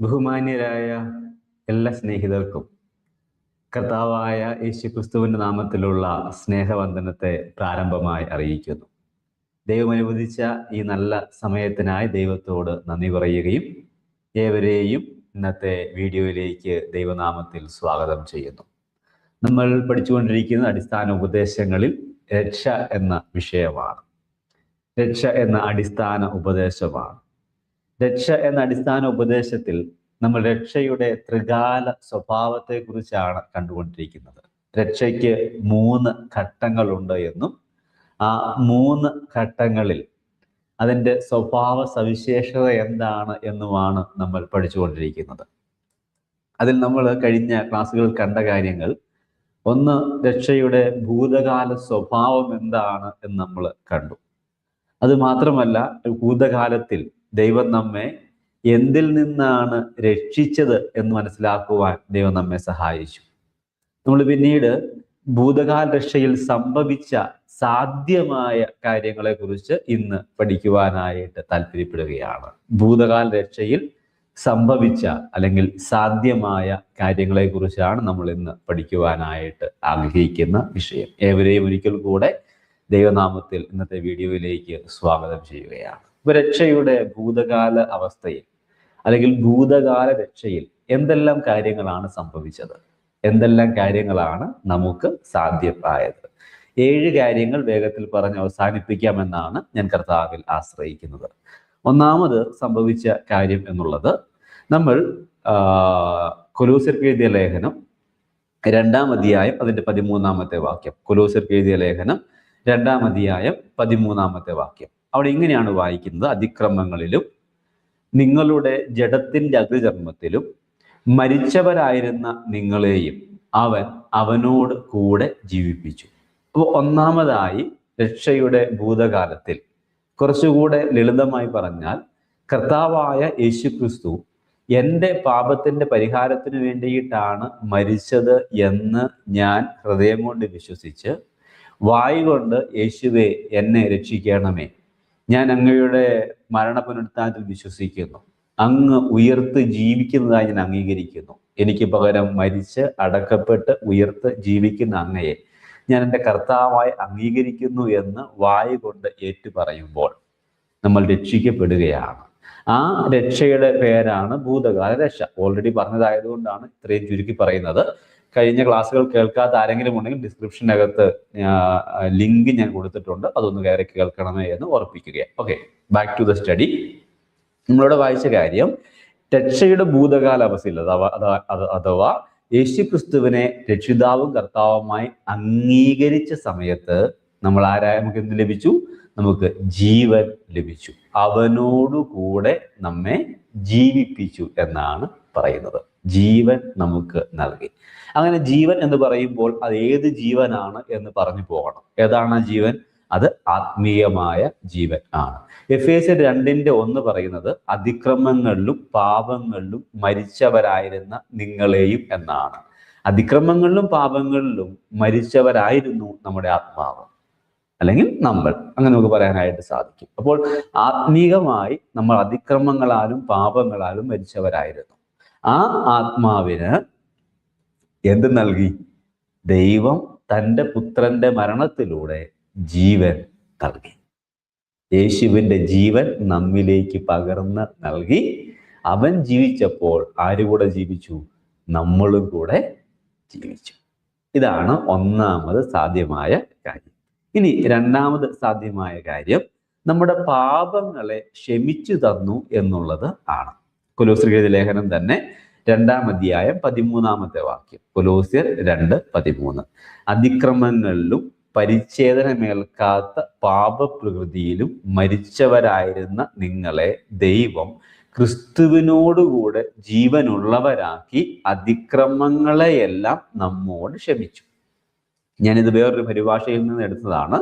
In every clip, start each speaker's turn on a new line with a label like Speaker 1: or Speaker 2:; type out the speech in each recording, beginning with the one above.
Speaker 1: ബഹുമാന്യരായ എല്ലാ സ്നേഹിതർക്കും കർത്താവായ യേശു ക്രിസ്തുവിന്റെ നാമത്തിലുള്ള സ്നേഹവന്ദനത്തെ പ്രാരംഭമായി അറിയിക്കുന്നു. ദൈവം അനുവദിച്ച ഈ നല്ല സമയത്തിനായി ദൈവത്തോട് നന്ദി പറയുകയും ഏവരെയും ഇന്നത്തെ വീഡിയോയിലേക്ക് ദൈവനാമത്തിൽ സ്വാഗതം ചെയ്യുന്നു. നമ്മൾ പഠിച്ചുകൊണ്ടിരിക്കുന്ന അടിസ്ഥാന ഉപദേശങ്ങളിൽ രക്ഷ എന്ന വിഷയമാണ്. രക്ഷ എന്ന അടിസ്ഥാന ഉപദേശമാണ്. രക്ഷ എന്ന അടിസ്ഥാന ഉപദേശത്തിൽ നമ്മൾ രക്ഷയുടെ ത്രികാല സ്വഭാവത്തെ കുറിച്ചാണ് കണ്ടുകൊണ്ടിരിക്കുന്നത്. രക്ഷയ്ക്ക് മൂന്ന് ഘട്ടങ്ങളുണ്ട് എന്നും ആ മൂന്ന് ഘട്ടങ്ങളിൽ അതിന്റെ സ്വഭാവ സവിശേഷത എന്താണ് എന്നുമാണ് നമ്മൾ പഠിച്ചുകൊണ്ടിരിക്കുന്നത്. അതിൽ നമ്മൾ കഴിഞ്ഞ ക്ലാസ്സുകളിൽ കണ്ട കാര്യങ്ങൾ ഒന്ന് രക്ഷയുടെ ഭൂതകാല സ്വഭാവം എന്താണ് എന്ന് നമ്മൾ കണ്ടു. അത് മാത്രമല്ല ഭൂതകാലത്തിൽ ദൈവം നമ്മെ എന്തിൽ നിന്നാണ് രക്ഷിച്ചത് എന്ന് മനസ്സിലാക്കുവാൻ ദൈവം നമ്മെ സഹായിച്ചു. നമ്മൾ പിന്നീട് ഭൂതകാല രക്ഷയിൽ സംഭവിച്ച സാധ്യമായ കാര്യങ്ങളെ കുറിച്ച് ഇന്ന് പഠിക്കുവാനായിട്ട് താല്പര്യപ്പെടുകയാണ്. ഭൂതകാല രക്ഷയിൽ സംഭവിച്ച അല്ലെങ്കിൽ സാധ്യമായ കാര്യങ്ങളെ കുറിച്ചാണ് നമ്മൾ ഇന്ന് പഠിക്കുവാനായിട്ട് ആഗ്രഹിക്കുന്ന വിഷയം. ഏവരെയും ഒരിക്കൽ കൂടെ ദൈവനാമത്തിൽ ഇന്നത്തെ വീഡിയോയിലേക്ക് സ്വാഗതം ചെയ്യുകയാണ്. രക്ഷയുടെ ഭൂതകാല അവസ്ഥയിൽ അല്ലെങ്കിൽ ഭൂതകാല രക്ഷയിൽ എന്തെല്ലാം കാര്യങ്ങളാണ് സംഭവിച്ചത്? എന്തെല്ലാം കാര്യങ്ങളാണ് നമുക്ക് സാധ്യമായത്? ഏഴ് കാര്യങ്ങൾ വേഗത്തിൽ പറഞ്ഞ് അവസാനിപ്പിക്കാമെന്നാണ് ഞാൻ കർത്താവിൽ ആശ്രയിക്കുന്നത്. ഒന്നാമത് സംഭവിച്ച കാര്യം എന്നുള്ളത് നമ്മൾ കൊലൂസർക്ക് എഴുതിയ ലേഖനം രണ്ടാം അധ്യായം അതിന്റെ പതിമൂന്നാമത്തെ വാക്യം. കൊലൂസർക്ക് എഴുതിയ ലേഖനം രണ്ടാം അധ്യായം പതിമൂന്നാമത്തെ വാക്യം. അവിടെ ഇങ്ങനെയാണ് വായിക്കുന്നത്. അതിക്രമങ്ങളിലും നിങ്ങളുടെ ജഡത്തിന്റെ അതിചർമ്മത്തിലും മരിച്ചവരായിരുന്ന നിങ്ങളെയും അവൻ അവനോട് കൂടെ ജീവിപ്പിച്ചു. അപ്പോൾ ഒന്നാമതായി രക്ഷയുടെ ഭൂതകാലത്തിൽ കുറച്ചുകൂടെ ലളിതമായി പറഞ്ഞാൽ കർത്താവായ യേശു ക്രിസ്തു എന്റെ പാപത്തിന്റെ പരിഹാരത്തിന് വേണ്ടിയിട്ടാണ് മരിച്ചത് എന്ന് ഞാൻ ഹൃദയം കൊണ്ട് വിശ്വസിച്ച് വായി കൊണ്ട് യേശുവെ എന്നെ രക്ഷിക്കണമേ. ഞാൻ അങ്ങയുടെ മരണ പുനരുത്ഥാനത്തിൽ വിശ്വസിക്കുന്നു. അങ്ങ് ഉയർത്ത് ജീവിക്കുന്നതായി ഞാൻ അംഗീകരിക്കുന്നു. എനിക്ക് പകരം മരിച്ച് അടക്കപ്പെട്ട് ഉയർത്ത് ജീവിക്കുന്ന അങ്ങയെ ഞാൻ എന്റെ കർത്താവായി അംഗീകരിക്കുന്നു എന്ന് വായു കൊണ്ട് ഏറ്റു പറയുമ്പോൾ നമ്മൾ രക്ഷിക്കപ്പെടുകയാണ്. ആ രക്ഷയുടെ പേരാണ് ഭൂതകാല രക്ഷ ഓൾറെഡി പറഞ്ഞതായതുകൊണ്ടാണ് ഇത്രയും ചുരുക്കി പറയുന്നത്. കഴിഞ്ഞ ക്ലാസ്സുകൾ കേൾക്കാത്ത ആരെങ്കിലും ഉണ്ടെങ്കിൽ ഡിസ്ക്രിപ്ഷനകത്ത് ലിങ്ക് ഞാൻ കൊടുത്തിട്ടുണ്ട്. അതൊന്ന് കയറി കേൾക്കണമേ എന്ന് ഓർപ്പിക്കുകയാണ് okay back to the study നമ്മളിവിടെ വായിച്ച കാര്യം രക്ഷയുടെ ഭൂതകാല അവസ്ഥയിൽ അഥവാ അഥവാ യേശു ക്രിസ്തുവിനെ രക്ഷിതാവും കർത്താവുമായി അംഗീകരിച്ച സമയത്ത് നമ്മൾ ആരായ നമുക്ക് എന്ത് ലഭിച്ചു? നമുക്ക് ജീവൻ ലഭിച്ചു. അവനോടുകൂടെ നമ്മെ ജീവിപ്പിച്ചു എന്നാണ് പറയുന്നത്. ജീവൻ നമുക്ക് നൽകി. അങ്ങനെ ജീവൻ എന്ന് പറയുമ്പോൾ അത് ഏത് ജീവനാണ് എന്ന് പറഞ്ഞു പോകണം. ഏതാണ് ജീവൻ? അത് ആത്മീയമായ ജീവൻ ആണ്. എഫ് എസ് രണ്ടിന്റെ ഒന്ന് പറയുന്നത് അതിക്രമങ്ങളിലും പാപങ്ങളിലും മരിച്ചവരായിരുന്ന നിങ്ങളെയും എന്നാണ്. അതിക്രമങ്ങളിലും പാപങ്ങളിലും മരിച്ചവരായിരുന്നു നമ്മുടെ ആത്മാവ്. അല്ലെങ്കിൽ നമ്മൾ. അങ്ങനെ നമുക്ക് പറയാനായിട്ട് സാധിക്കും. അപ്പോൾ ആത്മീകമായി നമ്മൾ അതിക്രമങ്ങളാലും പാപങ്ങളാലും മരിച്ചവരായിരുന്നു. ആ ആത്മാവിന് എന്ത് നൽകി? ദൈവം തന്റെ പുത്രന്റെ മരണത്തിലൂടെ ജീവൻ നൽകി. യേശുവിന്റെ ജീവൻ നമ്മിലേക്ക് പകർന്ന് നൽകി. അവൻ ജീവിച്ചപ്പോൾ ആരുകൂടെ ജീവിച്ചു? നമ്മളും കൂടെ ജീവിച്ചു. ഇതാണ് ഒന്നാമത് സാധ്യമായ കാര്യം. ഇനി രണ്ടാമത് സാധ്യമായ കാര്യം നമ്മുടെ പാപങ്ങളെ ക്ഷമിച്ചു തന്നു എന്നുള്ളത് ആണ്. കൊലോസ്രികൃതി ലേഖനം തന്നെ രണ്ടാം അധ്യായം പതിമൂന്നാമത്തെ വാക്യം. കൊലോസ്യർ രണ്ട് പതിമൂന്ന്. അതിക്രമങ്ങളിലും പരിച്ഛേദനമേൽക്കാത്ത പാപപ്രകൃതിയിലും മരിച്ചവരായിരുന്ന നിങ്ങളെ ദൈവം ക്രിസ്തുവിനോടുകൂടെ ജീവനുള്ളവരാക്കി അതിക്രമങ്ങളെയെല്ലാം നമ്മോട് ക്ഷമിച്ചു. ഞാനിത് വേറൊരു പരിഭാഷയിൽ നിന്ന് എടുത്തതാണ്.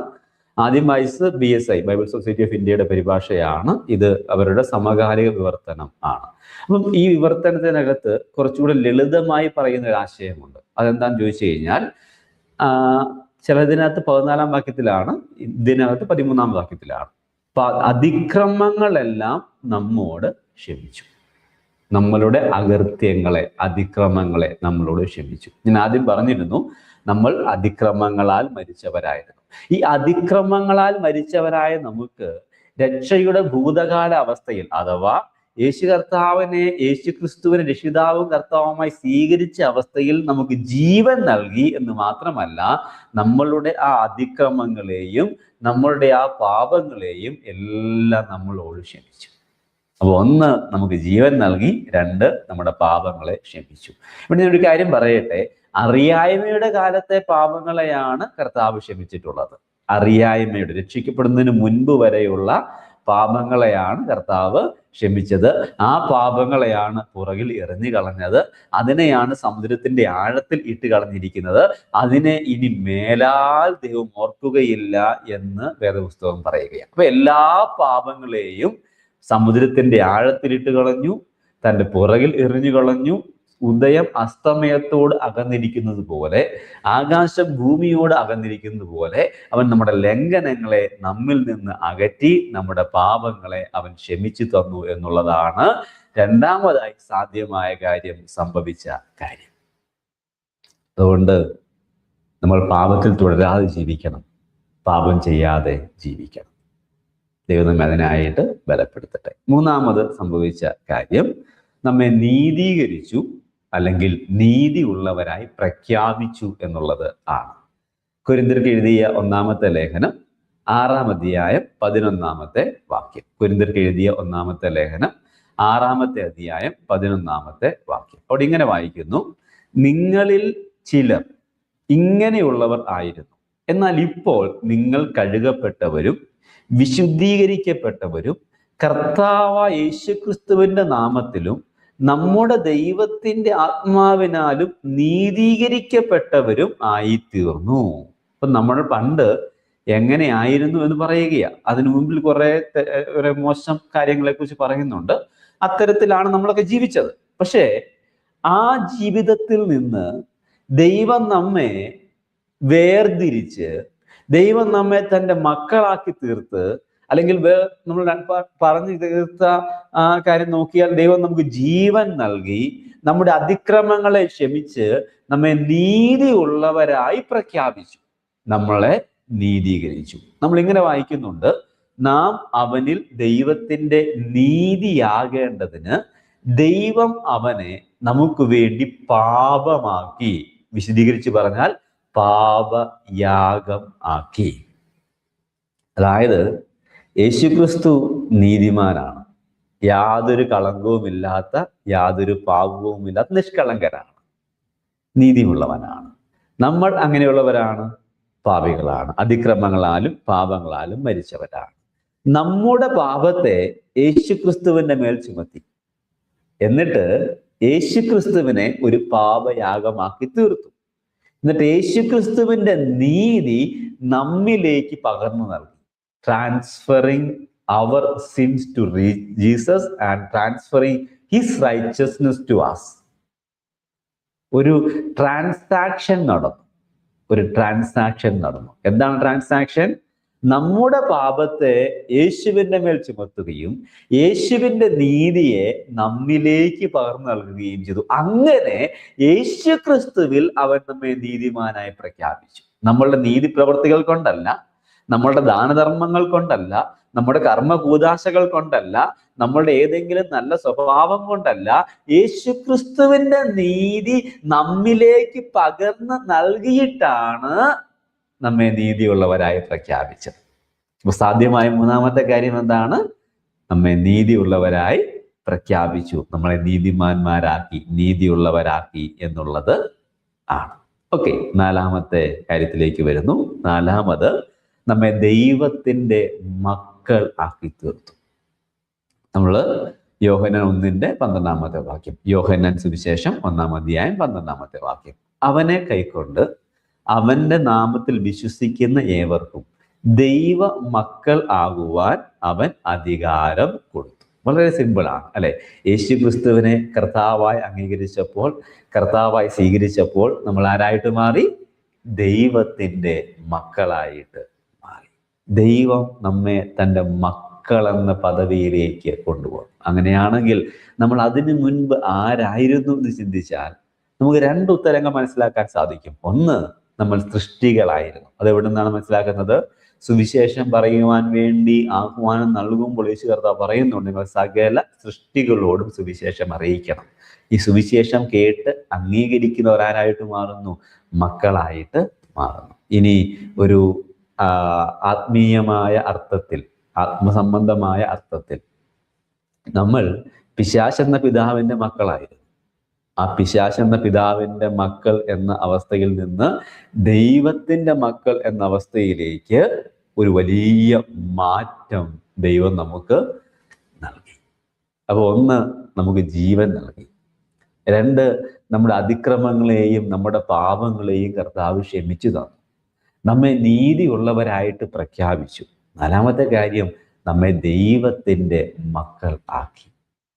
Speaker 1: ആദ്യം വായിച്ചത് B S I Bible Society of ഇന്ത്യയുടെ പരിഭാഷയാണ്. ഇത് അവരുടെ സമകാലിക വിവർത്തനം ആണ്. അപ്പം ഈ വിവർത്തനത്തിനകത്ത് കുറച്ചുകൂടെ ലളിതമായി പറയുന്ന ഒരു ആശയമുണ്ട്. അതെന്താന്ന് ചോദിച്ചു കഴിഞ്ഞാൽ ചിലതിനകത്ത് പതിനാലാം വാക്യത്തിലാണ് ഇതിനകത്ത് പതിമൂന്നാം വാക്യത്തിലാണ്. അതിക്രമങ്ങളെല്ലാം നമ്മോട് ക്ഷമിച്ചു. നമ്മളുടെ അകൃത്യങ്ങളെ അതിക്രമങ്ങളെ നമ്മളോട് ക്ഷമിച്ചു. ഞാൻ ആദ്യം പറഞ്ഞിരുന്നു നമ്മൾ അതിക്രമങ്ങളാൽ മരിച്ചവരായിരുന്നു. ഈ അതിക്രമങ്ങളാൽ മരിച്ചവരായ നമുക്ക് രക്ഷയുടെ ഭൂതകാല അവസ്ഥയിൽ അഥവാ യേശു കർത്താവിനെ യേശു ക്രിസ്തുവിനെ രക്ഷിതാവും കർത്താവുമായി സ്വീകരിച്ച അവസ്ഥയിൽ നമുക്ക് ജീവൻ നൽകി എന്ന് മാത്രമല്ല നമ്മളുടെ ആ അതിക്രമങ്ങളെയും നമ്മളുടെ ആ പാപങ്ങളെയും എല്ലാം നമ്മളോട് ക്ഷമിച്ചു. അപ്പോൾ ഒന്ന് നമുക്ക് ജീവൻ നൽകി രണ്ട് നമ്മുടെ പാപങ്ങളെ ക്ഷമിച്ചു. ഇവിടെ ഒരു കാര്യം പറയട്ടെ. അറിയായ്മയുടെ കാലത്തെ പാപങ്ങളെയാണ് കർത്താവ് ക്ഷമിച്ചിട്ടുള്ളത്. അറിയായ്മയുടെ രക്ഷിക്കപ്പെടുന്നതിന് മുൻപ് വരെയുള്ള പാപങ്ങളെയാണ് കർത്താവ് ക്ഷമിച്ചത്. ആ പാപങ്ങളെയാണ് പുറകിൽ എറിഞ്ഞു കളഞ്ഞത്. അതിനെയാണ് സമുദ്രത്തിന്റെ ആഴത്തിൽ ഇട്ട് കളഞ്ഞിരിക്കുന്നത്. അതിനെ ഇനി മേലാൽ ദൈവം ഓർക്കുകയില്ല എന്ന് വേദപുസ്തകം പറയുകയാണ്. അപ്പൊ എല്ലാ പാപങ്ങളെയും സമുദ്രത്തിന്റെ ആഴത്തിലിട്ട് കളഞ്ഞു തന്റെ പുറകിൽ എറിഞ്ഞു കളഞ്ഞു ഉദയം അസ്തമയത്തോട് അകന്നിരിക്കുന്നത് പോലെ ആകാശം ഭൂമിയോട് അകന്നിരിക്കുന്നത് പോലെ അവൻ നമ്മുടെ ലംഘനങ്ങളെ നമ്മിൽ നിന്ന് അകറ്റി നമ്മുടെ പാപങ്ങളെ അവൻ ക്ഷമിച്ചു തന്നു എന്നുള്ളതാണ് രണ്ടാമതായി സാധ്യമായ കാര്യം സംഭവിച്ച കാര്യം. അതുകൊണ്ട് നമ്മൾ പാപത്തിൽ തുടരാതെ ജീവിക്കണം. പാപം ചെയ്യാതെ ജീവിക്കണം. ദൈവം അതിനായിട്ട് ബലപ്പെടുത്തട്ടെ. മൂന്നാമത് സംഭവിച്ച കാര്യം നമ്മെ നീതീകരിച്ചു അല്ലെങ്കിൽ നീതിയുള്ളവരായി പ്രഖ്യാപിച്ചു എന്നുള്ളത് ആണ്. കുരിന്തിർക്ക് എഴുതിയ ഒന്നാമത്തെ ലേഖനം ആറാം അധ്യായം പതിനൊന്നാമത്തെ വാക്യം. കുരിന്തിർക്ക് എഴുതിയ ഒന്നാമത്തെ ലേഖനം ആറാമത്തെ അധ്യായം പതിനൊന്നാമത്തെ വാക്യം. അവിടെ ഇങ്ങനെ വായിക്കുന്നു നിങ്ങളിൽ ചിലർ ഇങ്ങനെയുള്ളവർ ആയിരുന്നു. എന്നാൽ ഇപ്പോൾ നിങ്ങൾ കഴുകപ്പെട്ടവരും വിശുദ്ധീകരിക്കപ്പെട്ടവരും കർത്താവ യേശുക്രിസ്തുവിന്റെ നാമത്തിലും നമ്മുടെ ദൈവത്തിന്റെ ആത്മാവിനാലും നീതീകരിക്കപ്പെട്ടവരും ആയിത്തീർന്നു. അപ്പൊ നമ്മൾ പണ്ട് എങ്ങനെയായിരുന്നു എന്ന് പറയുകയാണ് അതിനു മുമ്പിൽ കുറെ മോശം കാര്യങ്ങളെ കുറിച്ച് പറയുന്നുണ്ട്. അത്തരത്തിലാണ് നമ്മളൊക്കെ ജീവിച്ചത്. പക്ഷേ ആ ജീവിതത്തിൽ നിന്ന് ദൈവം നമ്മെ വേർതിരിച്ച് ദൈവം നമ്മെ തന്റെ മക്കളാക്കി തീർത്ത് അല്ലെങ്കിൽ വേ നമ്മൾ പറഞ്ഞു തീർത്ത ആ കാര്യം നോക്കിയാൽ ദൈവം നമുക്ക് ജീവൻ നൽകി നമ്മുടെ അതിക്രമങ്ങളെ ക്ഷമിച്ച് നമ്മെ നീതിയുള്ളവരായി പ്രഖ്യാപിച്ചു. നമ്മളെ നീതീകരിച്ചു. നമ്മൾ ഇങ്ങനെ വായിക്കുന്നുണ്ട് നാം അവനിൽ ദൈവത്തിന്റെ നീതിയാകേണ്ടതിന് ദൈവം അവനെ നമുക്ക് വേണ്ടി പാപമാക്കി. വിശദീകരിച്ച് പറഞ്ഞാൽ പാപയാഗം ആക്കി. അതായത് യേശുക്രിസ്തു നീതിമാനാണ്. യാതൊരു കളങ്കവുമില്ലാത്ത യാതൊരു പാപവുമില്ലാത്ത നിഷ്കളങ്കരാണ് നീതിയുള്ളവനാണ്. നമ്മൾ അങ്ങനെയുള്ളവരാണ്. പാപികളാണ്. അതിക്രമങ്ങളാലും പാപങ്ങളാലും മരിച്ചവരാണ്. നമ്മുടെ പാപത്തെ യേശുക്രിസ്തുവിന്റെ മേൽ ചുമത്തി. എന്നിട്ട് യേശുക്രിസ്തുവിനെ ഒരു പാപയാഗമാക്കി തീർത്തു. എന്നിട്ട് യേശുക്രിസ്തുവിന്റെ നീതി നമ്മിലേക്ക് പകർന്നു നൽകി. Transferring our sins to Jesus and transferring his righteousness to us. ഒരു ട്രാൻസാക്ഷൻ നടന്നു. ഒരു ട്രാൻസാക്ഷൻ നടന്നു. എന്താണ് ട്രാൻസാക്ഷൻ നമ്മുടെ പാപത്തെ യേശുവിന്റെ മേൽ ചുമത്തുകയും യേശുവിന്റെ നീതിയെ നമ്മിലേക്ക് പകർന്നു നൽകുകയും ചെയ്തു. അങ്ങനെ യേശു ക്രിസ്തുവിൽ അവൻ നമ്മെ നീതിമാനായി പ്രഖ്യാപിച്ചു. നമ്മളുടെ നീതി പ്രവർത്തികൾ കൊണ്ടല്ല നമ്മളുടെ ദാനധർമ്മങ്ങൾ കൊണ്ടല്ല നമ്മുടെ കർമ്മകൂതാശകൾ കൊണ്ടല്ല നമ്മളുടെ ഏതെങ്കിലും നല്ല സ്വഭാവം കൊണ്ടല്ല യേശു ക്രിസ്തുവിന്റെ നീതി നമ്മിലേക്ക് പകർന്ന് നൽകിയിട്ടാണ് നമ്മെ നീതിയുള്ളവരായി പ്രഖ്യാപിച്ചത്. അപ്പൊ സാധ്യമായ മൂന്നാമത്തെ കാര്യം എന്താണ്? നമ്മെ നീതിയുള്ളവരായി പ്രഖ്യാപിച്ചു. നമ്മളെ നീതിമാന്മാരാക്കി നീതിയുള്ളവരാക്കി എന്നുള്ളത് ആണ്. ഓക്കെ നാലാമത്തെ കാര്യത്തിലേക്ക് വരുന്നു. നാലാമത് നമ്മെ ദൈവത്തിന്റെ മക്കൾ ആക്കി തീർത്തു. നമ്മൾ യോഹനൻ ഒന്നിന്റെ പന്ത്രണ്ടാമത്തെ വാക്യം യോഹനൻ സുവിശേഷം ഒന്നാം അധ്യായം പന്ത്രണ്ടാമത്തെ വാക്യം. അവനെ കൈക്കൊണ്ട് അവന്റെ നാമത്തിൽ വിശ്വസിക്കുന്ന ഏവർക്കും ദൈവ മക്കൾ ആകുവാൻ അവൻ അധികാരം കൊടുത്തു. വളരെ സിമ്പിളാണ് അല്ലെ? യേശു ക്രിസ്തുവിനെ കർത്താവായി അംഗീകരിച്ചപ്പോൾ കർത്താവായി സ്വീകരിച്ചപ്പോൾ നമ്മൾ ആരായിട്ട് മാറി? ദൈവത്തിന്റെ മക്കളായിട്ട് ദൈവം നമ്മെ തന്റെ മക്കളെന്ന പദവിയിലേക്ക് കൊണ്ടുപോകും. അങ്ങനെയാണെങ്കിൽ നമ്മൾ അതിനു മുൻപ് ആരായിരുന്നു എന്ന് ചിന്തിച്ചാൽ നമുക്ക് രണ്ട് ഉത്തരങ്ങൾ മനസ്സിലാക്കാൻ സാധിക്കും. ഒന്ന് നമ്മൾ സൃഷ്ടികളായിരുന്നു. അത് എവിടെ നിന്നാണ് മനസ്സിലാക്കുന്നത്? സുവിശേഷം പറയുവാൻ വേണ്ടി ആഹ്വാനം നൽകുമ്പോൾ യേശു കർത്താവ് പറയുന്നുണ്ട് നിങ്ങൾ സകല സൃഷ്ടികളോടും സുവിശേഷം അറിയിക്കണം. ഈ സുവിശേഷം കേട്ട് അംഗീകരിക്കുന്നവരാരായിട്ട് മാറുന്നു? മക്കളായിട്ട് മാറുന്നു. ഇനി ഒരു ആത്മീയമായ അർത്ഥത്തിൽ ആത്മസംബന്ധമായ അർത്ഥത്തിൽ നമ്മൾ പിശാശ് എന്ന പിതാവിന്റെ മക്കളായിരുന്നു. ആ പിശാശ് എന്ന പിതാവിന്റെ മക്കൾ എന്ന അവസ്ഥയിൽ നിന്ന് ദൈവത്തിന്റെ മക്കൾ എന്ന അവസ്ഥയിലേക്ക് ഒരു വലിയ മാറ്റം ദൈവം നമുക്ക് നൽകി. അപ്പോൾ ഒന്ന് നമുക്ക് ജീവൻ നൽകി. രണ്ട് നമ്മുടെ അതിക്രമങ്ങളെയും നമ്മുടെ പാപങ്ങളെയും കർത്താവ് ക്ഷമിച്ചു തന്നു. നമ്മെ നീതിയുള്ളവരായിട്ട് പ്രഖ്യാപിച്ചു. നാലാമത്തെ കാര്യം നമ്മെ ദൈവത്തിന്റെ മക്കൾ ആക്കി.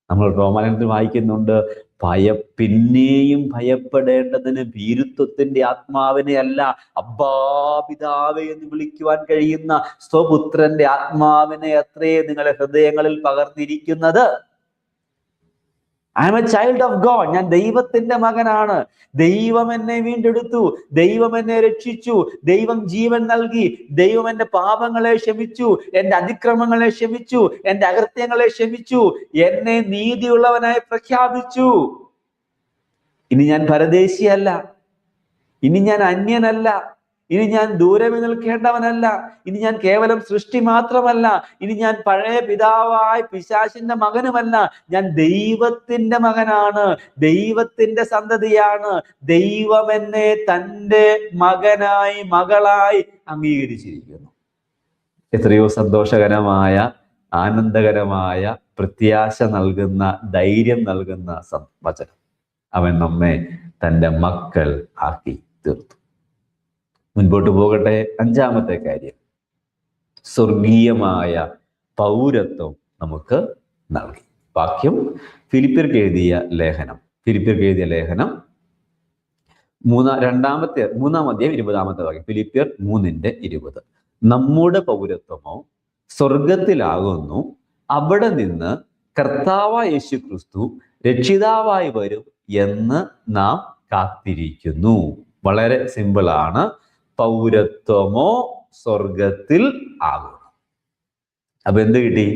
Speaker 1: നമ്മൾ റോമാലയത്തിൽ വായിക്കുന്നുണ്ട് ഭയ പിന്നെയും ഭയപ്പെടേണ്ടതിന് ഭീരുത്വത്തിന്റെ ആത്മാവിനെ അല്ല അബ്ബാപിതാവെ എന്ന് വിളിക്കുവാൻ കഴിയുന്ന സ്വപുത്രന്റെ ആത്മാവിനെ അത്രേ നിങ്ങളുടെ ഹൃദയങ്ങളിൽ പകർന്നിരിക്കുന്നത്. I am a child of God ഞാൻ ദൈവത്തിന്റെ മകനാണ്. ദൈവം എന്നെ വീണ്ടെടുത്തു. ദൈവം എന്നെ രക്ഷിച്ചു. ദൈവം ജീവൻ നൽകി. ദൈവം എന്റെ പാപങ്ങളെ ക്ഷമിച്ചു. എന്റെ അതിക്രമങ്ങളെ ക്ഷമിച്ചു. എന്റെ അകൃത്യങ്ങളെ ക്ഷമിച്ചു. എന്നെ നീതിയുള്ളവനായി പ്രഖ്യാപിച്ചു. ഇനി ഞാൻ പരദേശിയല്ല. ഇനി ഞാൻ അന്യനല്ല. ഇനി ഞാൻ ദൂരമേ നിൽക്കേണ്ടവനല്ല. ഇനി ഞാൻ കേവലം സൃഷ്ടി മാത്രമല്ല. ഇനി ഞാൻ പഴയ പിതാവായ പിശാശിന്റെ മകനുമല്ല. ഞാൻ ദൈവത്തിന്റെ മകനാണ്. ദൈവത്തിന്റെ സന്തതിയാണ്. ദൈവം എന്നെ തന്റെ മകനായി മകളായി അംഗീകരിച്ചിരിക്കുന്നു. എത്രയോ സന്തോഷകരമായ ആനന്ദകരമായ പ്രത്യാശ നൽകുന്ന ധൈര്യം നൽകുന്ന വചനം. അവൻ നമ്മെ തന്റെ മക്കൾ ആക്കി തീർത്തു. മുൻപോട്ട് പോകട്ടെ. അഞ്ചാമത്തെ കാര്യം. സ്വർഗീയമായ പൗരത്വം നമുക്ക് നൽകി. വാക്യം. ഫിലിപ്പിർക്ക് എഴുതിയ ലേഖനം. ഫിലിപ്പിർക്ക് എഴുതിയ ലേഖനം. മൂന്നാ രണ്ടാമത്തെ മൂന്നാം അധ്യായം ഇരുപതാമത്തെ വാക്യം. ഫിലിപ്പിയർ മൂന്നിന്റെ ഇരുപത്. നമ്മുടെ പൗരത്വമോ സ്വർഗത്തിലാകുന്നു. അവിടെ നിന്ന് കർത്താവ യേശു ക്രിസ്തു രക്ഷിതാവായി വരും എന്ന് നാം കാത്തിരിക്കുന്നു. വളരെ സിമ്പിളാണ് പൗരത്വമോ സ്വർഗത്തിൽ ആകുന്നു. അപ്പൊ എന്ത് കിട്ടി?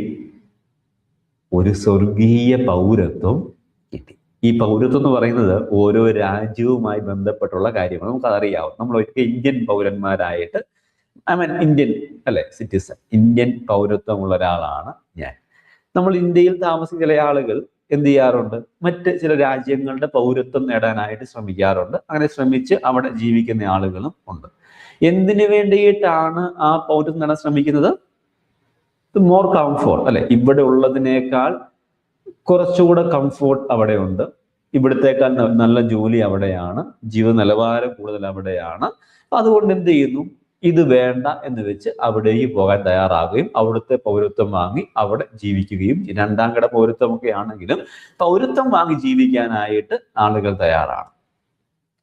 Speaker 1: ഒരു സ്വർഗീയ പൗരത്വം കിട്ടി. ഈ പൗരത്വം എന്ന് പറയുന്നത് ഓരോ രാജ്യവുമായി ബന്ധപ്പെട്ടുള്ള കാര്യങ്ങൾ നമുക്കതറിയാവും. നമ്മൾ ഒരിക്കൽ ഇന്ത്യൻ പൗരന്മാരായിട്ട് ഐ മീൻ ഇന്ത്യൻ അല്ലെ സിറ്റിസൺ ഇന്ത്യൻ പൗരത്വമുള്ള ഒരാളാണ് ഞാൻ. നമ്മൾ ഇന്ത്യയിൽ താമസിക്കുന്ന ചില ആളുകൾ എന്ത് ചെയ്യാറുണ്ട്? മറ്റ് ചില രാജ്യങ്ങളുടെ പൗരത്വം നേടാനായിട്ട് ശ്രമിക്കാറുണ്ട്. അങ്ങനെ ശ്രമിച്ച് അവിടെ ജീവിക്കുന്ന ആളുകളും ഉണ്ട്. എന്തിനു വേണ്ടിയിട്ടാണ് ആ പൗരത്വം നേടാൻ ശ്രമിക്കുന്നത്? മോർ കംഫോർട്ട് അല്ലെ? ഇവിടെ ഉള്ളതിനേക്കാൾ കുറച്ചുകൂടെ കംഫോർട്ട് അവിടെ ഉണ്ട് ഇവിടത്തേക്കാൾ നല്ല ജോലി അവിടെയാണ്. ജീവ നിലവാരം കൂടുതൽ അവിടെയാണ്. അതുകൊണ്ട് എന്ത് ചെയ്യുന്നു? ഇത് വേണ്ട എന്ന് വെച്ച് അവിടേക്ക് പോകാൻ തയ്യാറാകുകയും അവിടുത്തെ പൗരത്വം വാങ്ങി അവിടെ ജീവിക്കുകയും രണ്ടാം കട പൗരത്വമൊക്കെ ആണെങ്കിലും പൗരത്വം വാങ്ങി ജീവിക്കാനായിട്ട് ആളുകൾ തയ്യാറാണ്.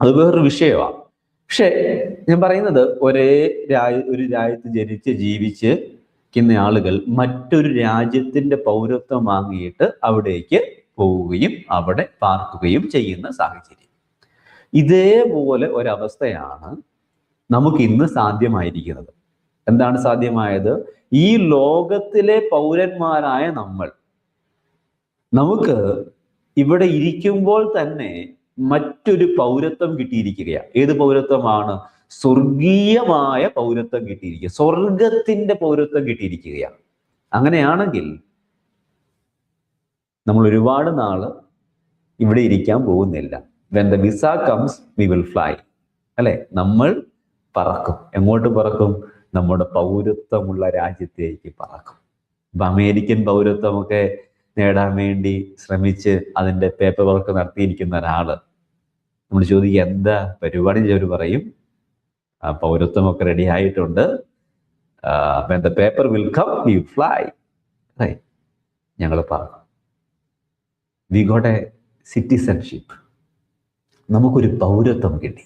Speaker 1: അത് വേറൊരു വിഷയമാണ്. പക്ഷെ ഞാൻ പറയുന്നത് ഒരേ രാജ്യ ഒരു രാജ്യത്ത് ജനിച്ച് ജീവിച്ച് ക്കുന്ന ആളുകൾ മറ്റൊരു രാജ്യത്തിന്റെ പൗരത്വം വാങ്ങിയിട്ട് അവിടേക്ക് പോവുകയും അവിടെ പാർക്കുകയും ചെയ്യുന്ന സാഹചര്യം. ഇതേപോലെ ഒരവസ്ഥയാണ് നമുക്ക് ഇന്ന് സാധ്യമായിരിക്കുന്നത്. എന്താണ് സാധ്യമായത്? ഈ ലോകത്തിലെ പൗരന്മാരായ നമ്മൾ നമുക്ക് ഇവിടെ ഇരിക്കുമ്പോൾ തന്നെ മറ്റൊരു പൗരത്വം കിട്ടിയിരിക്കുകയാണ് ഏത് പൗരത്വമാണ്? സ്വർഗീയമായ പൗരത്വം കിട്ടിയിരിക്കുക. സ്വർഗത്തിന്റെ പൗരത്വം കിട്ടിയിരിക്കുകയാണ് അങ്ങനെയാണെങ്കിൽ നമ്മൾ ഒരുപാട് നാൾ ഇവിടെ ഇരിക്കാൻ പോകുന്നില്ല. When the visa comes we will fly അല്ലെ? നമ്മൾ പറക്കും. എങ്ങോട്ട് പറക്കും? നമ്മുടെ പൗരത്വമുള്ള രാജ്യത്തേക്ക് പറക്കും. ഇപ്പൊ അമേരിക്കൻ പൗരത്വമൊക്കെ നേടാൻ വേണ്ടി ശ്രമിച്ച് അതിന്റെ പേപ്പർ വർക്ക് നടത്തിയിരിക്കുന്ന ഒരാൾ നമ്മൾ ചോദിക്കുക എന്താ പരിപാടി? അവർ പറയും. പൗരത്വമൊക്കെ റെഡി ആയിട്ടുണ്ട്. The paper will come you fly ഞങ്ങൾ പറഞ്ഞു. വി ഗോട്ട് എ സിറ്റിസൺഷിപ്പ് നമുക്കൊരു പൗരത്വം കിട്ടി.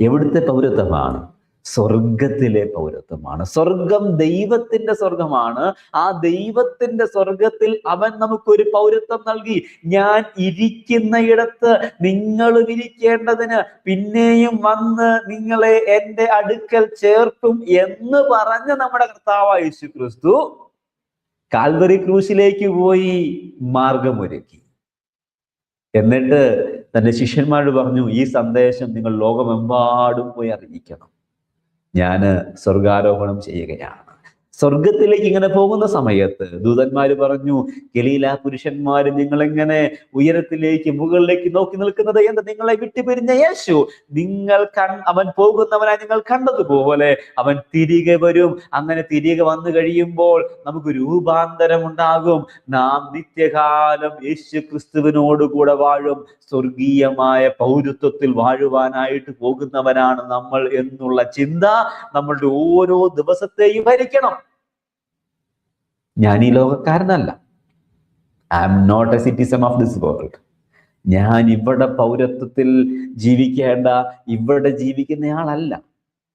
Speaker 1: എവിടുത്തെ പൗരത്വമാണ്? സ്വർഗത്തിലെ പൗരത്വമാണ്. സ്വർഗം ദൈവത്തിന്റെ സ്വർഗമാണ് ആ ദൈവത്തിന്റെ സ്വർഗത്തിൽ അവൻ നമുക്കൊരു പൗരത്വം നൽകി. ഞാൻ ഇരിക്കുന്നയിടത്ത് നിങ്ങളും ഇരിക്കേണ്ടതിന് പിന്നെയും വന്ന് നിങ്ങളെ എന്റെ അടുക്കൽ ചേർക്കും എന്ന് പറഞ്ഞ നമ്മുടെ കർത്താവായ യേശു ക്രിസ്തു കാൽവറി ക്രൂശിലേക്ക് പോയി മാർഗമൊരുക്കി. എന്നിട്ട് തന്റെ ശിഷ്യന്മാരോട് പറഞ്ഞു ഈ സന്ദേശം നിങ്ങൾ ലോകമെമ്പാടും പോയി അറിയിക്കണം. ഞാൻ സ്വർഗാരോഹണം ചെയ്യുകയാണ്. സ്വർഗത്തിലേക്ക് ഇങ്ങനെ പോകുന്ന സമയത്ത് ദൂതന്മാര് പറഞ്ഞു ഗലീല പുരുഷന്മാര് നിങ്ങളെങ്ങനെ ഉയരത്തിലേക്ക് മുകളിലേക്ക് നോക്കി നിൽക്കുന്നത് എന്ത് നിങ്ങളെ വിട്ടുപിരിഞ്ഞ യേശു? നിങ്ങൾ കൺ അവൻ പോകുന്നവനായി നിങ്ങൾ കണ്ടതുപോലെ അവൻ തിരികെ വരും. അങ്ങനെ തിരികെ വന്നു കഴിയുമ്പോൾ നമുക്ക് രൂപാന്തരം ഉണ്ടാകും. നാം നിത്യകാലം യേശു ക്രിസ്തുവിനോടുകൂടെ വാഴും. സ്വർഗീയമായ പൗരത്വത്തിൽ വാഴുവാനായിട്ട് പോകുന്നവനാണ് നമ്മൾ എന്നുള്ള ചിന്ത നമ്മളുടെ ഓരോ ദിവസത്തെയും ഭരിക്കണം. ഞാൻ ഈ ലോകക്കാരനല്ല. I am not a citizen of this world ഞാൻ ഇവിടെ പൗരത്വത്തിൽ ജീവിക്കേണ്ട ഇവിടെ ജീവിക്കുന്നയാളല്ല.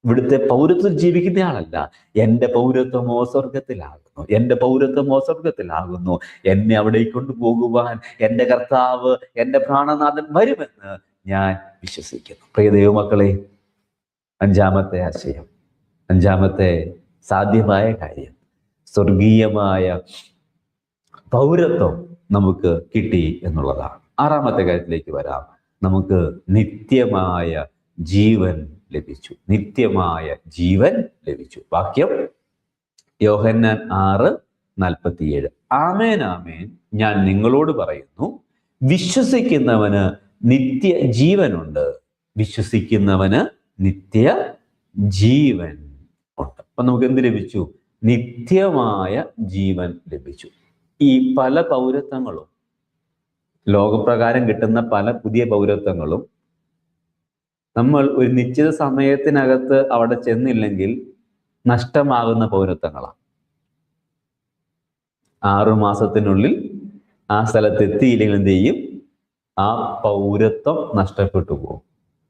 Speaker 1: ഇവിടുത്തെ പൗരത്വം ജീവിക്കുന്നയാളല്ല. എന്റെ പൗരത്വമോ സ്വർഗത്തിലാകുന്നു എന്റെ പൗരത്വമോ സ്വർഗത്തിലാകുന്നു എന്നെ അവിടെ കൊണ്ടുപോകുവാൻ എന്റെ കർത്താവ് എന്റെ പ്രാണനാഥൻ വരുമെന്ന് ഞാൻ വിശ്വസിക്കുന്നു. പ്രിയ ദൈവമക്കളെ അഞ്ചാമത്തെ ആശയം അഞ്ചാമത്തെ സാധ്യമായ കാര്യം. സ്വർഗീയമായ പൗരത്വം നമുക്ക് കിട്ടി എന്നുള്ളതാണ്. ആറാമത്തെ കാര്യത്തിലേക്ക് വരാം. നമുക്ക് നിത്യമായ ജീവൻ ലഭിച്ചു. നിത്യമായ ജീവൻ ലഭിച്ചു. വാക്യം യോഹന്നാൻ ആറ് നാൽപ്പത്തിയേഴ്. ആമേൻ ആമേൻ. ഞാൻ നിങ്ങളോട് പറയുന്നു വിശ്വസിക്കുന്നവന് നിത്യ ജീവനുണ്ട്. വിശ്വസിക്കുന്നവന് നിത്യ ജീവൻ ഉണ്ട്. അപ്പൊ നമുക്ക് എന്ത് ലഭിച്ചു? നിത്യമായ ജീവൻ ലഭിച്ചു. ഈ പല പൗരത്വങ്ങളും ലോകപ്രകാരം കിട്ടുന്ന പല പുതിയ പൗരത്വങ്ങളും നമ്മൾ ഒരു നിശ്ചിത സമയത്തിനകത്ത് അവിടെ ചെന്നില്ലെങ്കിൽ നഷ്ടമാകുന്ന പൗരത്വങ്ങളാണ്. ആറു മാസത്തിനുള്ളിൽ ആ സ്ഥലത്തെത്തിയില്ലെങ്കിൽ എന്ത് ചെയ്യും? ആ പൗരത്വം നഷ്ടപ്പെട്ടു പോകും.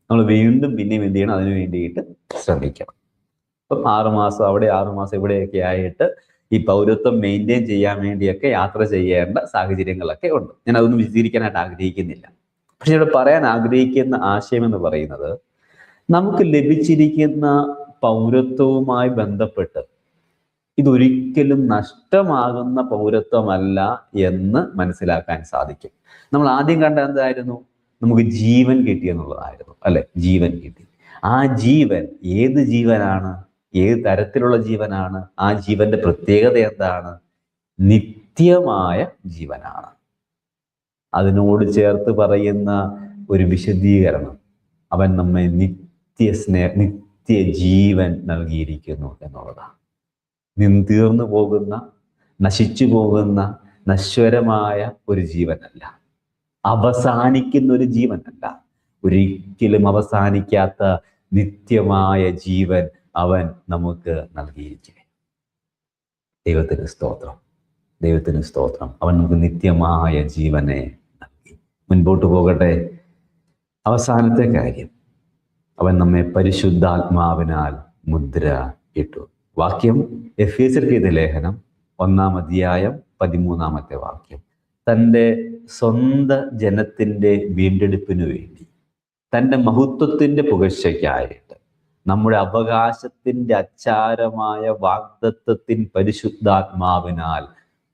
Speaker 1: നമ്മൾ വീണ്ടും പിന്നെയും എന്ത് ചെയ്യണം? അതിനു വേണ്ടിയിട്ട് ശ്രമിക്കണം. ഇപ്പം ആറുമാസം അവിടെ ആറുമാസം ഇവിടെയൊക്കെ ആയിട്ട് ഈ പൗരത്വം മെയിന്റെയിൻ ചെയ്യാൻ വേണ്ടിയൊക്കെ യാത്ര ചെയ്യേണ്ട സാഹചര്യങ്ങളൊക്കെ ഉണ്ട്. ഞാൻ അതൊന്നും വിശദീകരിക്കാനായിട്ട് ആഗ്രഹിക്കുന്നില്ല. പക്ഷെ ഇവിടെ പറയാൻ ആഗ്രഹിക്കുന്ന ആശയം എന്ന് പറയുന്നത് നമുക്ക് ലഭിച്ചിരിക്കുന്ന പൗരത്വവുമായി ബന്ധപ്പെട്ട് ഇതൊരിക്കലും നഷ്ടമാകുന്ന പൗരത്വമല്ല എന്ന് മനസ്സിലാക്കാൻ സാധിക്കും. നമ്മൾ ആദ്യം കണ്ട എന്തായിരുന്നു? നമുക്ക് ജീവൻ കിട്ടി എന്നുള്ളതായിരുന്നു. അല്ലെ? ജീവൻ കിട്ടി. ആ ജീവൻ ഏത് ജീവനാണ്? ഏത് തരത്തിലുള്ള ജീവനാണ്? ആ ജീവന്റെ പ്രത്യേകത എന്താണ്? നിത്യമായ ജീവനാണ്. അതിനോട് ചേർത്ത് പറയുന്ന ഒരു വിശദീകരണം. അവൻ നമ്മെ നിത്യ സ്നേഹ നിത്യ ജീവൻ നൽകിയിരിക്കുന്നു എന്നുള്ളതാണ്. നിന്തീർന്നു പോകുന്ന നശിച്ചു പോകുന്ന നശ്വരമായ ഒരു ജീവനല്ല. അവസാനിക്കുന്ന ഒരു ജീവനല്ല. ഒരിക്കലും അവസാനിക്കാത്ത നിത്യമായ ജീവൻ അവൻ നമുക്ക് നൽകിയിരിക്കുന്നു ദൈവത്തിന് സ്തോത്രം. ദൈവത്തിന് സ്തോത്രം. അവൻ നമുക്ക് നിത്യമായ ജീവനെ നൽകി. മുൻപോട്ട് പോകട്ടെ. അവസാനത്തെ കാര്യം. അവൻ നമ്മെ പരിശുദ്ധാത്മാവിനാൽ മുദ്ര ഇട്ടു. വാക്യം എഫ് എസിൽ ചെയ്ത ലേഖനം ഒന്നാം അധ്യായം പതിമൂന്നാമത്തെ വാക്യം. തന്റെ സ്വന്ത ജനത്തിന്റെ വീണ്ടെടുപ്പിനു വേണ്ടി തന്റെ മഹത്വത്തിന്റെ പുകഴ്ചയ്ക്കായിട്ട് നമ്മുടെ അവകാശത്തിന്റെ അച്ചാരമായ വാഗ്ദത്വത്തിൻ പരിശുദ്ധാത്മാവിനാൽ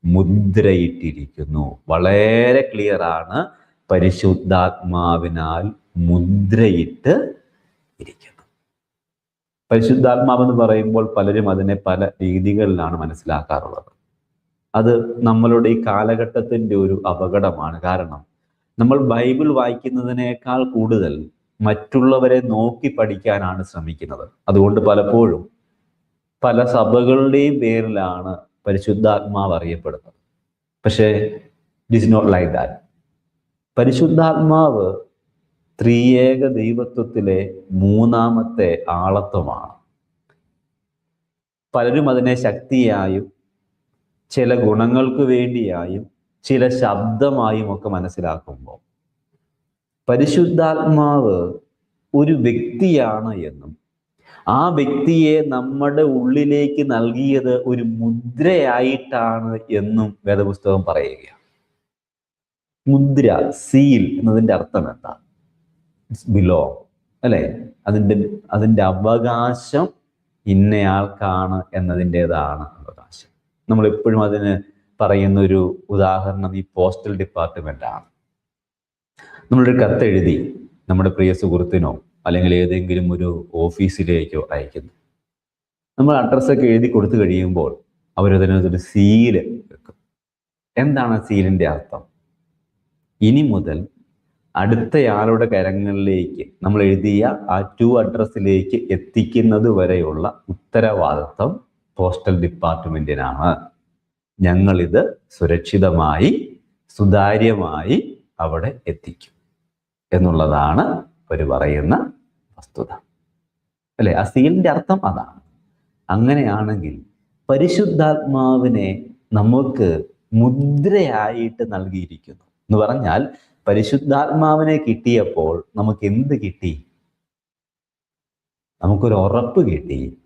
Speaker 1: മുദ്രയിട്ടിരിക്കുന്നു. വളരെ ക്ലിയർ ആണ്. പരിശുദ്ധാത്മാവിനാൽ മുദ്രയിട്ട് ഇരിക്കുന്നു. പരിശുദ്ധാത്മാവ് എന്ന് പറയുമ്പോൾ പലരും അതിനെ പല രീതികളിലാണ് മനസ്സിലാക്കാറുള്ളത്. അത് നമ്മളുടെ ഈ കാലഘട്ടത്തിന്റെ ഒരു അപകടമാണ്. കാരണം നമ്മൾ ബൈബിൾ വായിക്കുന്നതിനേക്കാൾ കൂടുതൽ മറ്റുള്ളവരെ നോക്കി പഠിക്കാനാണ് ശ്രമിക്കുന്നത്. അതുകൊണ്ട് പലപ്പോഴും പല സഭകളുടെയും പേരിലാണ് പരിശുദ്ധാത്മാവ് അറിയപ്പെടുന്നത്. പക്ഷേ ഇസ് നോട്ട് ലൈക്ക് ദാറ്റ് പരിശുദ്ധാത്മാവ് ത്രിയേക ദൈവത്വത്തിലെ മൂന്നാമത്തെ ആളത്വമാണ്. പലരും അതിനെ ശക്തിയായും ചില ഗുണങ്ങൾക്ക് വേണ്ടിയായും ചില ശബ്ദമായും ഒക്കെ മനസ്സിലാക്കുമ്പോൾ പരിശുദ്ധാത്മാവ് ഒരു വ്യക്തിയാണ് എന്നും ആ വ്യക്തിയെ നമ്മുടെ ഉള്ളിലേക്ക് നൽകിയത് ഒരു മുദ്രയായിട്ടാണ് എന്നും വേദപുസ്തകം പറയുകയാണ്. മുദ്ര സീൽ എന്നതിന്റെ അർത്ഥം എന്താ? ബിലോ അല്ലെ? അതിന്റെ അതിന്റെ അവകാശം ഇന്നയാൾക്കാണ് എന്നതിന്റെതാണ് അവകാശം. നമ്മൾ എപ്പോഴും അതിന് പറയുന്ന ഒരു ഉദാഹരണം ഈ പോസ്റ്റൽ ഡിപ്പാർട്ട്മെന്റ് ആണ് നമ്മളൊരു കത്തെഴുതി നമ്മുടെ പ്രിയ സുഹൃത്തിനോ അല്ലെങ്കിൽ ഏതെങ്കിലും ഒരു ഓഫീസിലേക്കോ അയക്കുന്നു. നമ്മൾ അഡ്രസ്സൊക്കെ എഴുതി കൊടുത്തു കഴിയുമ്പോൾ അവരതിനകത്തൊരു സീൽ വെക്കും. എന്താണ് സീലിന്റെ അർത്ഥം? ഇനി മുതൽ അടുത്തയാളുടെ കരങ്ങളിലേക്ക് നമ്മൾ എഴുതിയ ആ ടു അഡ്രസ്സിലേക്ക് എത്തിക്കുന്നത് വരെയുള്ള ഉത്തരവാദിത്വം പോസ്റ്റൽ ഡിപ്പാർട്ട്മെന്റിനാണ് ഞങ്ങളിത് സുരക്ഷിതമായി സുതാര്യമായി അവിടെ എത്തിക്കും. എന്നുള്ളതാണ് അവർ പറയുന്ന വസ്തുത. അല്ലെ? ആ സീലിന്റെ അർത്ഥം അതാണ്. അങ്ങനെയാണെങ്കിൽ പരിശുദ്ധാത്മാവിനെ നമുക്ക് മുദ്രയായിട്ട് നൽകിയിരിക്കുന്നു. എന്ന് പറഞ്ഞാൽ പരിശുദ്ധാത്മാവിനെ കിട്ടിയപ്പോൾ നമുക്ക് എന്ത് കിട്ടി? നമുക്കൊരു ഉറപ്പ് കിട്ടി.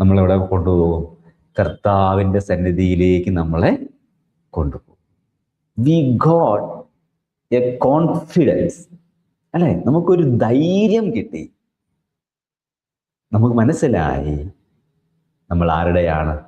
Speaker 1: നമ്മളെവിടെ കൊണ്ടുപോകും? കർത്താവിന്റെ സന്നിധിയിലേക്ക് നമ്മളെ കൊണ്ടുപോകും. വി ഗോഡ് എ കോൺഫിഡൻസ് അല്ലെ? നമുക്കൊരു ധൈര്യം കിട്ടി. നമുക്ക് മനസ്സിലായി നമ്മൾ ആരുടെയാണ്?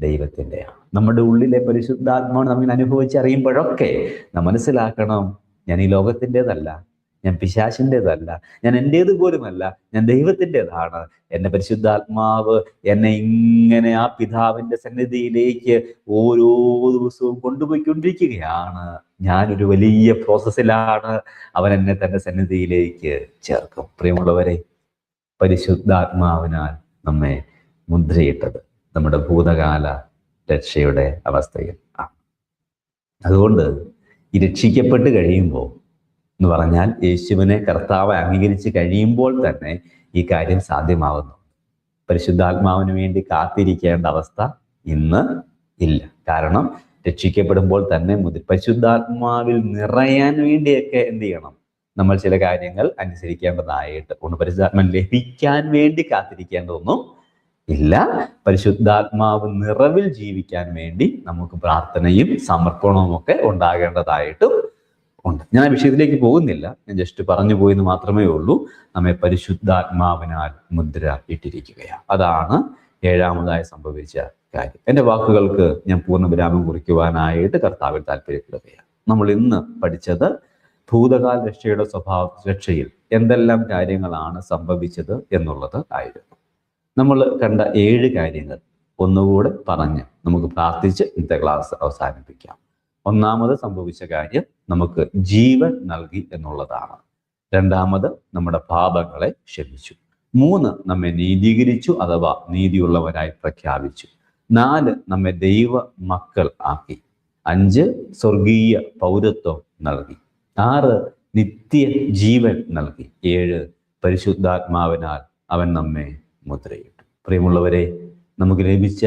Speaker 1: ദൈവത്തിന്റെയാണ്. നമ്മുടെ ഉള്ളിലെ പരിശുദ്ധാത്മാവ് നമ്മൾ അനുഭവിച്ചറിയുമ്പോഴൊക്കെ നാം മനസ്സിലാക്കണം ഞാൻ ഈ ലോകത്തിന്റെതല്ല. ഞാൻ പിശാശിന്റെതല്ല ഞാൻ എന്റേത് പോലുമല്ല ഞാൻ ദൈവത്തിന്റെതാണ്. എന്നെ പരിശുദ്ധാത്മാവ് എന്നെ ഇങ്ങനെ ആ പിതാവിന്റെ സന്നിധിയിലേക്ക് ഓരോ ദിവസവും കൊണ്ടുപോയിക്കൊണ്ടിരിക്കുകയാണ്. ഞാനൊരു വലിയ പ്രോസസ്സിലാണ് അവൻ എന്നെ തന്റെ സന്നിധിയിലേക്ക് ചേർക്കും. പ്രിയമുള്ളവരെ പരിശുദ്ധാത്മാവിനാൽ നമ്മെ മുദ്രയിട്ടത് നമ്മുടെ ഭൂതകാല രക്ഷയുടെ അവസ്ഥയിൽ അതുകൊണ്ട് ഈ രക്ഷിക്കപ്പെട്ട് കഴിയുമ്പോൾ എന്ന് പറഞ്ഞാൽ യേശുവിനെ കർത്താവ് അംഗീകരിച്ച് കഴിയുമ്പോൾ തന്നെ ഈ കാര്യം സാധ്യമാവുന്നു. പരിശുദ്ധാത്മാവിന് വേണ്ടി കാത്തിരിക്കേണ്ട അവസ്ഥ ഇന്ന് ഇല്ല. കാരണം രക്ഷിക്കപ്പെടുമ്പോൾ തന്നെ മുതി പരിശുദ്ധാത്മാവിൽ നിറയാൻ വേണ്ടിയൊക്കെ എന്ത് ചെയ്യണം? നമ്മൾ ചില കാര്യങ്ങൾ അനുസരിക്കേണ്ടതായിട്ട് ഒന്ന് പരിശുദ്ധാത്മ ലഭിക്കാൻ വേണ്ടി കാത്തിരിക്കേണ്ടതൊന്നും ഇല്ല. പരിശുദ്ധാത്മാവ് നിറവിൽ ജീവിക്കാൻ വേണ്ടി നമുക്ക് പ്രാർത്ഥനയും സമർപ്പണവും ഒക്കെ ഉണ്ടാകേണ്ടതായിട്ടും ഉണ്ട്. ഞാൻ വിഷയത്തിലേക്ക് പോകുന്നില്ല. ഞാൻ ജസ്റ്റ് പറഞ്ഞു പോയെന്ന് മാത്രമേ ഉള്ളൂ. നമ്മെ പരിശുദ്ധാത്മാവിനാൽ മുദ്ര ഇട്ടിരിക്കുകയാണ്. അതാണ് ഏഴാമതായി സംഭവിച്ച കാര്യം. എന്റെ വാക്കുകൾക്ക് ഞാൻ പൂർണ വിരാമം കുറിക്കുവാനായിട്ട് കർത്താവിൽ താല്പര്യപ്പെടുകയാണ് നമ്മൾ ഇന്ന് പഠിച്ചത് ഭൂതകാല രക്ഷയുടെ സ്വഭാവ രക്ഷയിൽ എന്തെല്ലാം കാര്യങ്ങളാണ് സംഭവിച്ചത് എന്നുള്ളത് ആയിരുന്നു. നമ്മൾ കണ്ട ഏഴ് കാര്യങ്ങൾ ഒന്നുകൂടെ പറഞ്ഞ് നമുക്ക് പ്രാർത്ഥിച്ച് ഇന്നത്തെ ക്ലാസ് അവസാനിപ്പിക്കാം. ഒന്നാമത് സംഭവിച്ച കാര്യം നമുക്ക് ജീവൻ നൽകി എന്നുള്ളതാണ്. രണ്ടാമത് നമ്മുടെ പാപങ്ങളെ ക്ഷമിച്ചു. മൂന്ന് നമ്മെ നീതീകരിച്ചു അഥവാ നീതിയുള്ളവരായി പ്രഖ്യാപിച്ചു. നാല് നമ്മെ ദൈവ മക്കൾ ആക്കി. അഞ്ച് സ്വർഗീയ പൗരത്വം നൽകി. ആറ് നിത്യ ജീവൻ നൽകി. ഏഴ് പരിശുദ്ധാത്മാവിനാൽ അവൻ നമ്മെ മുദ്രയിട്ടു. പ്രിയമുള്ളവരെ നമുക്ക് ലഭിച്ച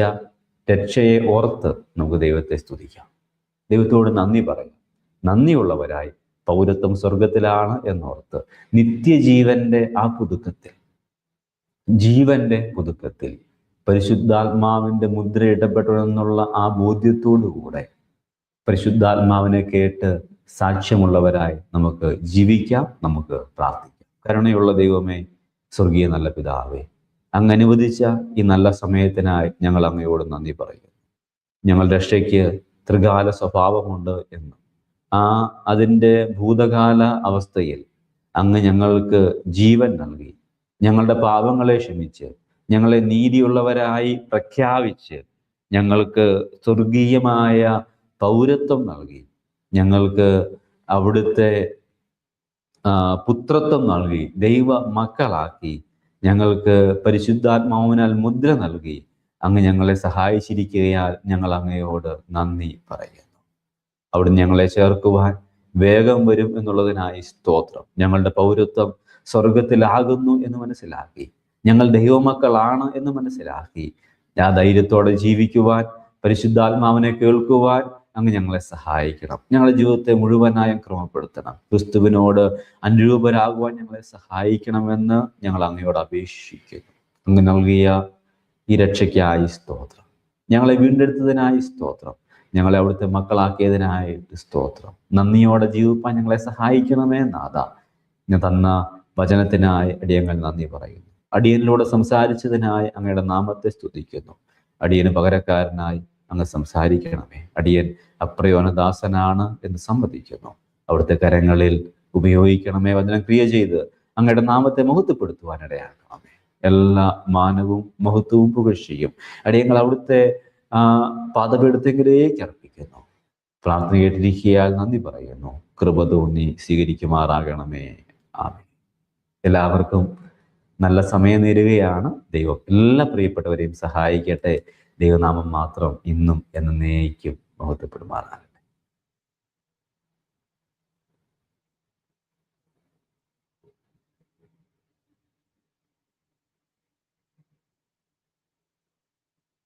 Speaker 1: രക്ഷയെ ഓർത്ത് നമുക്ക് ദൈവത്തെ സ്തുതിക്കാം. ദൈവത്തോട് നന്ദി പറയാം നന്ദിയുള്ളവരായി പൗരത്വം സ്വർഗത്തിലാണ് എന്നോർത്ത് നിത്യജീവന്റെ ആ പുതുക്കത്തിൽ ജീവന്റെ പുതുക്കത്തിൽ പരിശുദ്ധാത്മാവിന്റെ മുദ്ര ഇടപെടണമെന്നുള്ള ആ ബോധ്യത്തോടുകൂടെ പരിശുദ്ധാത്മാവിനെ കേട്ട് സാക്ഷ്യമുള്ളവരായി നമുക്ക് ജീവിക്കാം നമുക്ക് പ്രാർത്ഥിക്കാം. കരുണയുള്ള ദൈവമേ സ്വർഗീയ നല്ല പിതാവേ അങ്ങ് അനുവദിച്ച ഈ നല്ല സമയത്തിനായി ഞങ്ങൾ അങ്ങയോട് നന്ദി പറയുന്നു. ഞങ്ങൾ രക്ഷയ്ക്ക് ത്രികാല സ്വഭാവമുണ്ട് എന്ന് ആ അതിന്റെ ഭൂതകാല അവസ്ഥയിൽ അങ്ങ് ഞങ്ങൾക്ക് ജീവൻ നൽകി. ഞങ്ങളുടെ പാപങ്ങളെ ക്ഷമിച്ച് ഞങ്ങളെ നീതിയുള്ളവരായി പ്രഖ്യാപിച്ച് ഞങ്ങൾക്ക് സ്വർഗീയമായ പൗരത്വം നൽകി. ഞങ്ങൾക്ക് അവിടുത്തെ പുത്രത്വം നൽകി. ദൈവ മക്കളാക്കി ഞങ്ങൾക്ക് പരിശുദ്ധാത്മാവിനാൽ മുദ്ര നൽകി. അങ്ങ് ഞങ്ങളെ സഹായിച്ചിരിക്കുകയാൽ ഞങ്ങൾ അങ്ങയോട് നന്ദി പറയുന്നു. അവിടുന്ന് ഞങ്ങളെ ചേർക്കുവാൻ വേഗം വരും എന്നുള്ളതിനായി സ്തോത്രം. ഞങ്ങളുടെ പൗരത്വം സ്വർഗത്തിലാകുന്നു എന്ന് മനസ്സിലാക്കി. ഞങ്ങൾ ദൈവമക്കളാണ് എന്ന് മനസ്സിലാക്കി. ആ ധൈര്യത്തോടെ ജീവിക്കുവാൻ പരിശുദ്ധാത്മാവിനെ കേൾക്കുവാൻ അങ്ങ് ഞങ്ങളെ സഹായിക്കണം. ഞങ്ങളുടെ ജീവിതത്തെ മുഴുവനായും ക്രമപ്പെടുത്തണം. ക്രിസ്തുവിനോട് അനുരൂപരാകുവാൻ ഞങ്ങളെ സഹായിക്കണമെന്ന് ഞങ്ങൾ അങ്ങയോട് അപേക്ഷിക്കുന്നു. അങ്ങ് നൽകിയ ഈ രക്ഷയ്ക്കായി സ്തോത്രം. ഞങ്ങളെ വീണ്ടെടുത്തതിനായി സ്തോത്രം. ഞങ്ങളെ അവിടുത്തെ മക്കളാക്കിയതിനായിട്ട് സ്തോത്രം. നന്ദിയോടെ ജീവിപ്പാൻ ഞങ്ങളെ സഹായിക്കണമേ നാഥ. ഞാൻ തന്ന വചനത്തിനായി അടിയങ്ങൾ നന്ദി പറയുന്നു. അടിയനിലൂടെ സംസാരിച്ചതിനായി അങ്ങയുടെ നാമത്തെ സ്തുതിക്കുന്നു. അടിയന് പകരക്കാരനായി അങ്ങ് സംസാരിക്കണമേ. അടിയൻ അപ്രയോനദാസനാണ് എന്ന് സമ്മതിക്കുന്നു. അവിടുത്തെ കരങ്ങളിൽ ഉപയോഗിക്കണമേ വചനം ക്രിയ ചെയ്ത് അങ്ങയുടെ നാമത്തെ മഹത്വപ്പെടുത്തുവാൻ ഇടയാക്കണമേ എല്ലാ മാനവും മഹത്വവും പുകഴ്ചയും. അടിയങ്ങൾ അവിടുത്തെ ആ പാദപീഠത്തെങ്കിലേക്ക് അർപ്പിക്കുന്നു. പ്രാർത്ഥന കേട്ടിരിക്കിയാൽ നന്ദി പറയുന്നു. കൃപ തോന്നി സ്വീകരിക്കുമാറാകണമേ. ആമേ എല്ലാവർക്കും നല്ല സമയം നേരുകയാണ്. ദൈവം എല്ലാ പ്രിയപ്പെട്ടവരെയും സഹായിക്കട്ടെ. ദൈവനാമം മാത്രം ഇന്നും എന്നേക്കും മഹത്വപ്പെടുമാറാണ്